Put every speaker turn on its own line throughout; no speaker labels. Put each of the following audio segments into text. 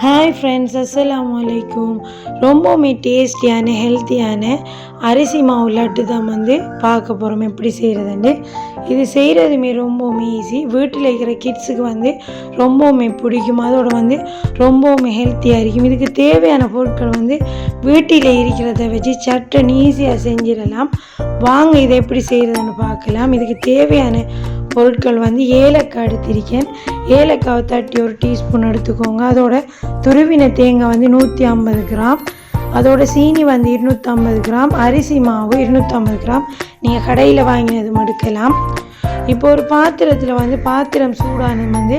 Hi friends அஸ்லாம் அலைக்கும் ரொம்பவுமே டேஸ்டியான ஹெல்த்தியான அரிசி மாவு லட்டு தான் வந்து பார்க்க போகிறோம் எப்படி செய்கிறதுண்டு இது செய்கிறதுமே ரொம்பவுமே ஈஸி வீட்டில் இருக்கிற கிட்ஸுக்கு வந்து ரொம்பவுமே பிடிக்கும். அதோட வந்து ரொம்பவுமே ஹெல்த்தியாக இருக்கும். இதுக்கு தேவையான பொருட்கள் வந்து வீட்டில் இருக்கிறத வச்சு சட்டன் ஈஸியாக செஞ்சிடலாம். வாங்க இதை எப்படி செய்கிறதுன்னு பார்க்கலாம். இதுக்கு தேவையான பொருட்கள் வந்து ஏலக்காய் எடுத்திருக்கேன். ஏலக்காவை தட்டி ஒரு டீஸ்பூன் எடுத்துக்கோங்க. அதோட துருவின தேங்காய் வந்து நூற்றி ஐம்பது கிராம். அதோட சீனி வந்து இருநூற்றம்பது கிராம். அரிசி மாவு இருநூற்றம்பது கிராம். நீங்கள் கடையில் வாங்கினது மடுக்கலாம். இப்போ ஒரு பாத்திரத்தில் வந்து பாத்திரம் சூடானது வந்து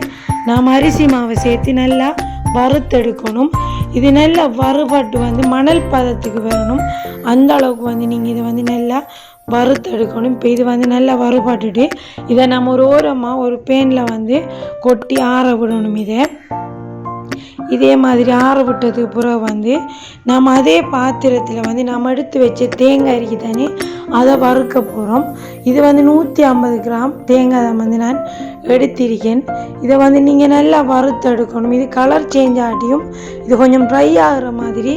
நாம் அரிசி மாவை சேர்த்து நல்லா வறுத்தெடுக்கணும். இது நல்லா வறுபட்டு வந்து மணல் பதத்துக்கு வரணும். அந்த அளவுக்கு வந்து நீங்கள் இதை வந்து நல்லா வறுத்தெடுக்கணும். இப்போ இது வந்து நல்லா வறுபட்டுட்டு இதை நம்ம ஒரு ஓரமாக ஒரு பேனில் வந்து கொட்டி ஆற விடணும் இதை. இதே மாதிரி ஆற விட்டதுக்கு பிறகு வந்து நம்ம அதே பாத்திரத்தில் வந்து நம்ம எடுத்து வச்ச தேங்காய் இருக்கு தானே அதை வறுக்க போகிறோம் இது வந்து நூற்றி ஐம்பது கிராம் தேங்காய் வந்து நான் எடுத்திருக்கேன். இதை வந்து நீங்கள் நல்லா வறுத்து எடுக்கணும். இது கலர் சேஞ்ச் ஆகியும் இது கொஞ்சம் ட்ரை ஆகிற மாதிரி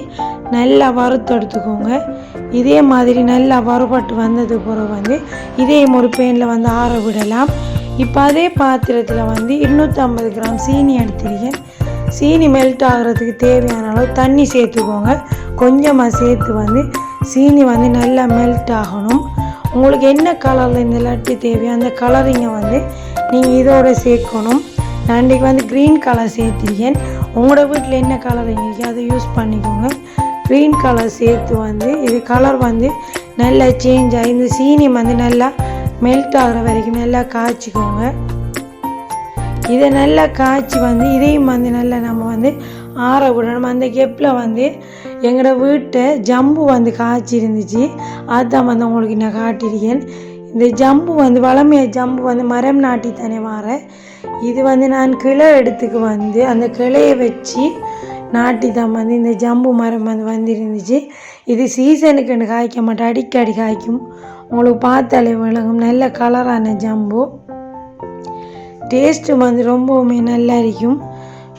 நல்லா வறுத்து எடுத்துக்கோங்க. இதே மாதிரி நல்லா வறுபட்டு வந்தது பிறகு வந்து இதே ஒரு பேனில் வந்து ஆற விடலாம். இப்போ அதே பாத்திரத்தில் வந்து இருநூற்றம்பது கிராம் சீனி எடுத்திருக்கேன். சீனி மெல்ட் ஆகிறதுக்கு தேவையான அளவு தண்ணி சேர்த்துக்கோங்க. கொஞ்சமாக சேர்த்து வந்து சீனி வந்து நல்லா மெல்ட் ஆகணும். உங்களுக்கு என்ன கலரில் இந்த லட்டு தேவையோ அந்த கலரிங்கை வந்து நீங்கள் இதோட சேர்க்கணும். நான் இன்றைக்கி வந்து க்ரீன் கலர் சேர்த்திருக்கேன். உங்களோட வீட்டில் என்ன கலரிங் இருக்கோ அதை யூஸ் பண்ணிக்கோங்க. க்ரீன் கலர் சேர்த்து வந்து இது கலர் வந்து நல்லா சேஞ்ச் ஆகி இந்த சீனி வந்து நல்லா மெல்ட் ஆகிற வரைக்கும் நல்லா காய்ச்சிக்கோங்க. இதை நல்லா காய்ச்சி வந்து இதையும் வந்து நல்லா நம்ம வந்து ஆற விடணும். அந்த கெப்பில் வந்து எங்களோட வீட்டை ஜம்பு வந்து காய்ச்சி இருந்துச்சு அதுதான் வந்து உங்களுக்கு நான் காட்டியிருக்கேன். இந்த ஜம்பு வந்து வளமைய ஜம்பு வந்து மரம் நாட்டி தானே வார. இது வந்து நான் கிளை எடுத்துக்கு வந்து அந்த கிளையை வச்சு நாட்டி தான் வந்து இந்த ஜம்பு மரம் வந்து வந்துருந்துச்சு. இது சீசனுக்கு காய்க்க மாட்டேன். அடிக்கடி காய்க்கும். உங்களுக்கு பார்த்தாலே விளங்கும். நல்ல கலரான ஜம்பு. டேஸ்ட்டு வந்து ரொம்பவுமே நல்லா இருக்கும்.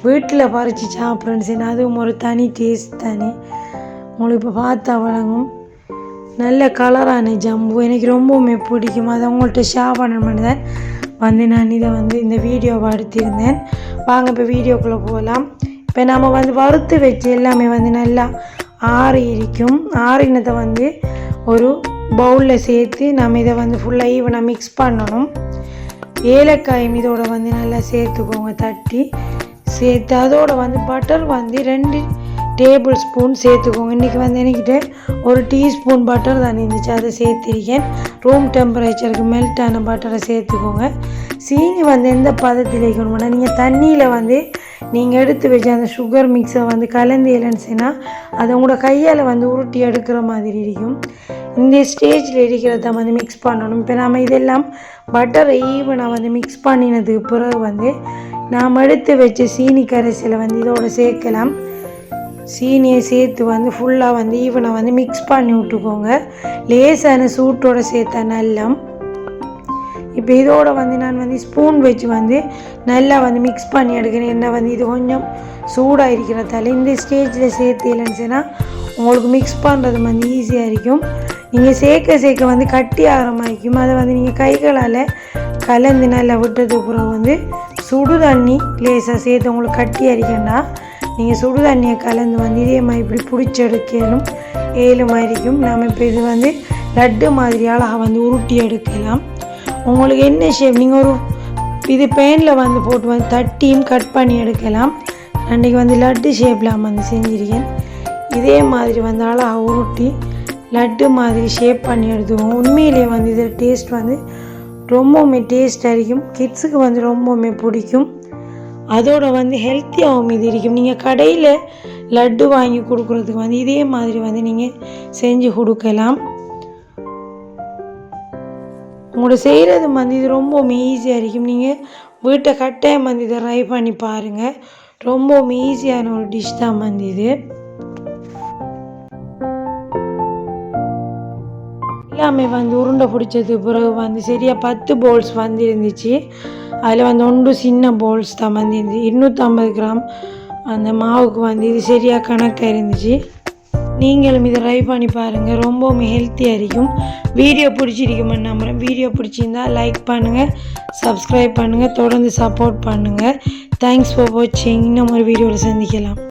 வீட்டில் பறித்து சாப்பிட்றேன்னு சரி அதுவும் ஒரு தனி டேஸ்ட் தானே. உங்களுக்கு இப்போ பார்த்தா வழங்கும். நல்ல கலரான ஜம்பு. எனக்கு ரொம்பவுமே பிடிக்கும். அதை உங்கள்கிட்ட ஷேர் பண்ணணும் தான் வந்து நான் இதை வந்து இந்த வீடியோவை எடுத்திருந்தேன். வாங்க இப்போ வீடியோக்குள்ளே போகலாம். இப்போ நம்ம வந்து வறுத்து வச்சு எல்லாமே வந்து நல்லா ஆறி இருக்கும். ஆறினதை வந்து ஒரு பவுலில் சேர்த்து நம்ம இதை வந்து ஃபுல்லாக ஈவனாக மிக்ஸ் பண்ணணும். ஏலக்காயும் இதோட வந்து நல்லா சேர்த்துக்கோங்க தட்டி. சேர்த்து அதோட வந்து பட்டர் வந்து ரெண்டு டேபிள் ஸ்பூன் சேர்த்துக்கோங்க. இன்றைக்கி வந்து என்கிட்ட ஒரு டீஸ்பூன் பட்டர் தான் இருந்துச்சு. அதை சேர்த்திருக்கேன். ரூம் டெம்பரேச்சருக்கு மெல்ட் ஆன பட்டரை சேர்த்துக்கோங்க. சீனி வந்து எந்த பதத்தில் வைக்கணும்னா நீங்கள் தண்ணியில் வந்து நீங்கள் எடுத்து வச்சு அந்த சுகர் மிக்ஸை வந்து கலந்து இல்லைன்னு அதை உங்களோட கையால் வந்து உருட்டி எடுக்கிற மாதிரி இருக்கும். இந்த ஸ்டேஜில் இருக்கிறத வந்து மிக்ஸ் பண்ணணும். இப்போ நம்ம இதெல்லாம் பட்டரை ஈவனாக வந்து மிக்ஸ் பண்ணினதுக்கு பிறகு வந்து நாம் எடுத்து வச்ச சீனி கரைசலை வந்து இதோட சேர்க்கலாம். சீனியை சேர்த்து வந்து ஃபுல்லாக வந்து ஈவனை வந்து மிக்ஸ் பண்ணி விட்டுக்கோங்க. லேசான சூட்டோட சேர்த்தா நல்லம் இப்போ இதோட வந்து நான் வந்து ஸ்பூன் வச்சு வந்து நல்லா வந்து மிக்ஸ் பண்ணி எடுக்கிறேன். என்ன வந்து இது கொஞ்சம் சூடாக இருக்கிறதால இந்த ஸ்டேஜில் சேர்த்து இல்லைன்னு சொன்னால் உங்களுக்கு மிக்ஸ் பண்ணுறது வந்து ஈஸியாக இருக்கும். நீங்கள் சேர்க்க சேர்க்க வந்து கட்டி ஆரம்பிக்கும் அதை வந்து நீங்கள் கைகளால் கலந்து நல்லா விட்டது அப்புறம் வந்து சுடு தண்ணி லேசாக சேர்த்து உங்களுக்கு கட்டி அரிக்கண்டா நீங்கள் சுடு தண்ணியை கலந்து வந்து இதே மாதிரி இப்படி பிடிச்சி எடுக்கணும் ஏழு மாதிரிக்கும் நாம் இப்போ இது வந்து லட்டு மாதிரி அழகாக வந்து உருட்டி எடுக்கலாம். உங்களுக்கு என்ன ஷேப் நீங்கள் ஒரு இது பேனில் வந்து போட்டு வந்து தட்டியும் கட் பண்ணி எடுக்கலாம். அன்றைக்கி வந்து லட்டு ஷேப்பில் வந்து செஞ்சிருக்கேன். இதே மாதிரி வந்து அழகாக உருட்டி லட்டு மாதிரி ஷேப் பண்ணி எடுத்துவோம் உண்மையிலேயே வந்து இதில் டேஸ்ட் வந்து ரொம்பவுமே டேஸ்ட்டாக இருக்கும் கிட்ஸுக்கு வந்து ரொம்பவுமே பிடிக்கும். அதோட வந்து ஹெல்த்தியாகவும் இது இருக்கும். நீங்கள் கடையில் லட்டு வாங்கி கொடுக்குறதுக்கு வந்து இதே மாதிரி வந்து நீங்கள் செஞ்சு கொடுக்கலாம். உங்களோட செய்கிறது வந்து இது ரொம்பவுமே ஈஸியாக இருக்கும். நீங்கள் வீட்டை கட்டாயம் வந்து இதை ட்ரை பண்ணி பாருங்கள் ரொம்பவுமே ஈஸியான ஒரு டிஷ் தான் வந்து இது. எல்லாமே வந்து உருண்டை பிடிச்சது பிறகு வந்து சரியாக பத்து பவுல்ஸ் வந்து இருந்துச்சு. அதில் வந்து ஒன்று சின்ன பவுல்ஸ் தான் வந்து இருந்துச்சு. இருநூற்றம்பது கிராம் அந்த மாவுக்கு வந்து இது சரியாக கணக்காக இருந்துச்சு. நீங்களும் இதை ட்ரை பண்ணி பாருங்கள் ரொம்பவுமே ஹெல்த்தியாக இருக்கும். வீடியோ பிடிச்சிருக்குமென்னு நம்புகிறேன் வீடியோ பிடிச்சிருந்தா லைக் பண்ணுங்கள் சப்ஸ்கிரைப் பண்ணுங்கள் தொடர்ந்து சப்போர்ட் பண்ணுங்கள் தேங்க்ஸ் ஃபார் வாட்சிங் இன்னும் ஒரு வீடியோவில் சந்திக்கலாம்.